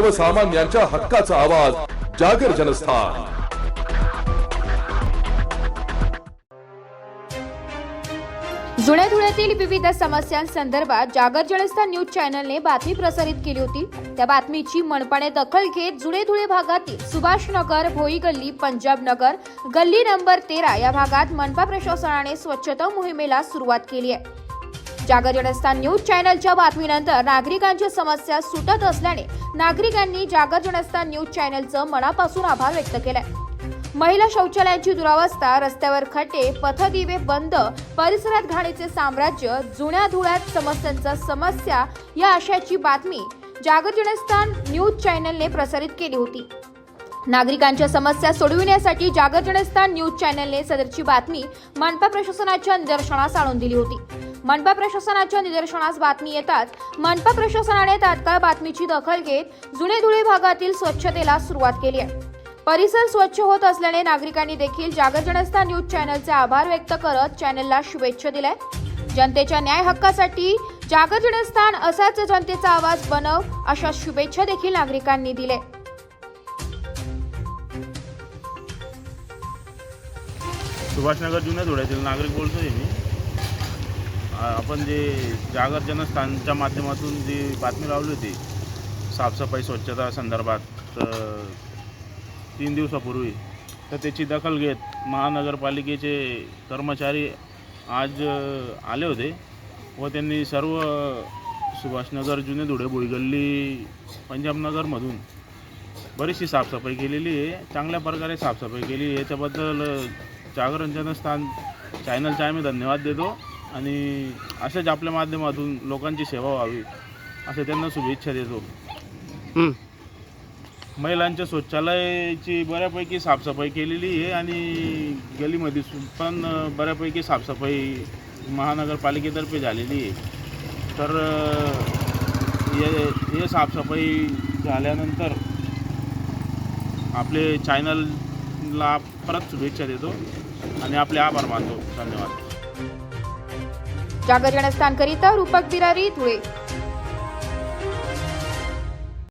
सर्वसामान्यांच्या हक्काचा आवाज जागर जनस्थान. जुन्या धुळ्यातील विविध समस्यांसंदर्भात जागर जनस्थान न्यूज चॅनलने बातमी प्रसारित केली होती. त्या बातमीची मनपाने दखल घेत जुने धुळे भागातील सुभाषनगर भोई गल्ली पंजाब नगर गल्ली नंबर तेरा या भागात मनपा प्रशासनाने स्वच्छता मोहिमेला सुरुवात केली आहे. जागर जनस्थान न्यूज चॅनलच्या बातमीनंतर नागरिकांच्या समस्या सुटत असल्याने नागरिकांनी जागर जनस्थान न्यूज चॅनलचं मनापासून आभार व्यक्त केलाय. महिला शौचालयांची दुरावस्था रस्त्यावर खड्डे पथदिवे बंद परिसरात घाणीचे साम्राज्य जुन्या धुळ्यात समस्यांचा समस्या या आशयाची बातमी जागर जनस्थान न्यूज चॅनलने प्रसारित केली होती. नागरिकांच्या समस्या सोडविण्यासाठी जागर जनस्थान न्यूज चॅनलने सदरची बातमी मनपा प्रशासनाच्या निदर्शनास आणून दिली होती. मनपा प्रशासनाच्या निदर्शनास बातमी येताच मनपा प्रशासनाने तात्काळ बातमीची दखल घेत जुने धुळे भागातील स्वच्छतेला सुरुवात केली आहे. परिसर स्वच्छ होत असल्याने नागरिकांनी देखील जागरजनस्था न्यूज चॅनलचे आभार व्यक्त करत चॅनलला शुभेच्छा दिल्या जनतेच्या न्याय हक्कासाठी जागर जनस्थान असाच जनतेचा आवाज बनव अशा शुभेच्छा देखील नागरिकांनी दिल्या सुभाषनगर जुन्या धुळ्यातील नागरिक बोलतोय मी. आपण जे जागर जनस्थानच्या माध्यमातून जी बातमी लावली होती साफसफाई स्वच्छता संदर्भात तीन दिवसापूर्वी तर त्याची दखल घेत महानगरपालिकेचे कर्मचारी आज आले होते व त्यांनी सर्व सुभाषनगर जुने धुळे भुईगल्ली पंजाबनगरमधून बरीचशी साफसफाई केलेली आहे. चांगल्या प्रकारे साफसफाई केली आहे. याच्याबद्दल जागरण जनस्थान चॅनलचे आम्ही धन्यवाद देतो. आणि अशाच आपल्या माध्यमातून लोकांची सेवा व्हावी असं त्यांना शुभेच्छा देतो. महिलांच्या शौचालयाची बऱ्यापैकी साफसफाई केलेली आहे आणि गलीमध्ये पण बऱ्यापैकी साफसफाई महानगरपालिकेतर्फे झालेली आहे. तर हे हे साफसफाई झाल्यानंतर आपले चॅनलला परत शुभेच्छा देतो आणि आपले आभार मानतो. धन्यवाद. जागर जनस्थानकरिता रूपक बिरारी धुळे.